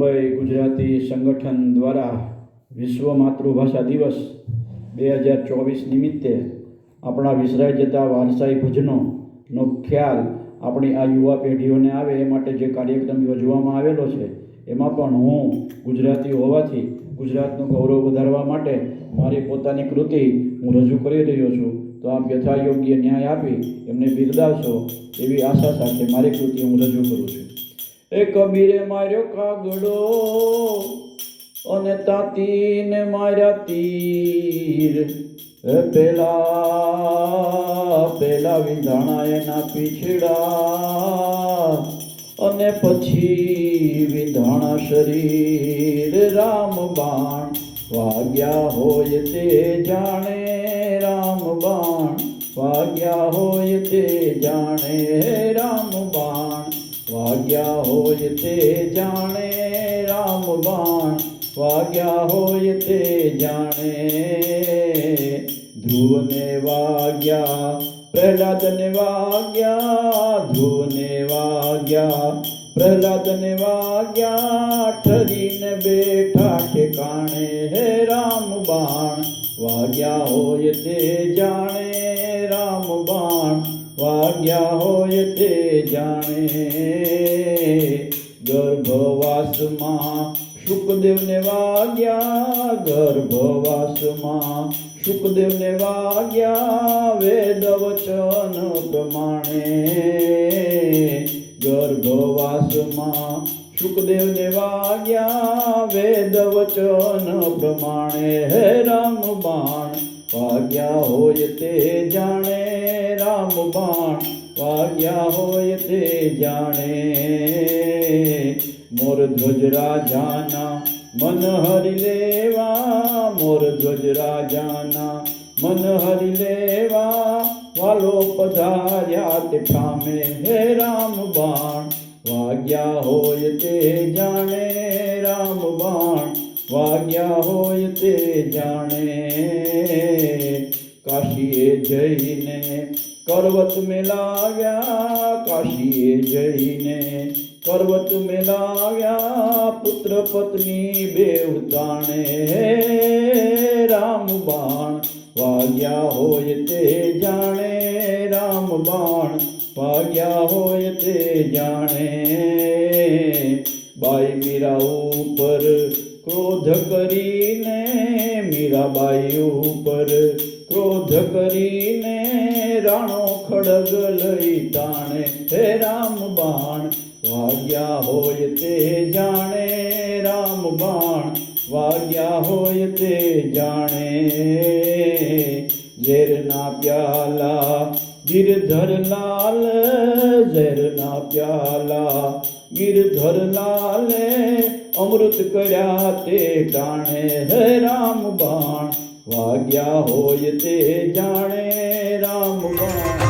મુંબઈ ગુજરાતી સંગઠન દ્વારા વિશ્વ માતૃભાષા દિવસ બે હજાર ચોવીસ નિમિત્તે આપણા વિસરાઈ જતા વારસાઈ ભજનોનો ખ્યાલ આપણી આ યુવા પેઢીઓને આવે એ માટે જે કાર્યક્રમ યોજવામાં આવેલો છે, એમાં પણ હું ગુજરાતી હોવાથી ગુજરાતનું ગૌરવ વધારવા માટે મારી પોતાની કૃતિ હું રજૂ કરી રહ્યો છું. તો આપ યથાયોગ્ય ન્યાય આપી એમને બિરદાવશો એવી આશા સાથે મારી કૃતિ હું રજૂ કરું છું. એ કબીરે માર્યો કાગડો અને તાતીને માર્યા તીર. પેલા પેલા વિંધાણા એના પીછડા અને પછી વિંધાણા શરીર રામ બાણ. વાગ્યા હોય તે જાણે રામ બાણ. વાગ્યા હોય તે જાણે રામ વાગ્યા હોય તે જાણે રામ બાણ. વાગ્યા હોય તે જાણે ધ્રુવને વાગ્યા, પ્રહલાદને વાગ્યા, ધ્રુવને વાગ્યા, પ્રહલાદને વાગ્યા, ઠરીને બેઠા ઠેકાણે હે રામ બાણ. વાગ્યા હોય તે જાણે વાગ્યા હોય તે જાણે ગર્ભવાસમાં શુકદેવને વાગ્યા ગર્ભવાસમાં શુકદેવને વાગ્યા વેદ વચન પ્રમાણે ગર્ભવાસમાં શુકદેવને વાગ્યા વેદ વચન પ્રમાણે હે રામ બાણ વાગ્યા હોય તે જાણે રામ બાણ વાગ્યા હોય તે જાણે મોર ધ્વજ રાજાના મન હરી લેવા. મોર ધ્વજ રાજાના મન હરી લેવા. વાલો પધાર્યા તે ઠામે, હે રામ બાણ વાગ્યા હોય તે જાણે રામ બાણ વાગ્યા હોય તે જાણે કાશીએ જઈને કરવત મેલાવ્યા કાશીએ જઈને કરવત મેલાવ્યા પુત્ર પત્ની બેવ તાણે રામ બાણ વાગ્યા હોય તે જાણે, રામ બાણ વાગ્યા હોય તે જાણે. બાઈ મીરા ઉપર ક્રોધ કરીને મીરાબાઈ ઉપર, ક્રોધ કરીને રાણો ખડગ લઈ તાણે, હે રામ બાણ, વાગ્યા હોય તે જાણે, રામ બાણ, વાગ્યા હોય તે જાણે. ઝેરના પ્યાલા, ગિરધર લાલ, ઝેરના પ્યાલા, ગિરધર લાલે અમૃત કર્યા તે ટાણે હે રામ બાણ વાગ્યા હોય તે જાણે રામ બાણ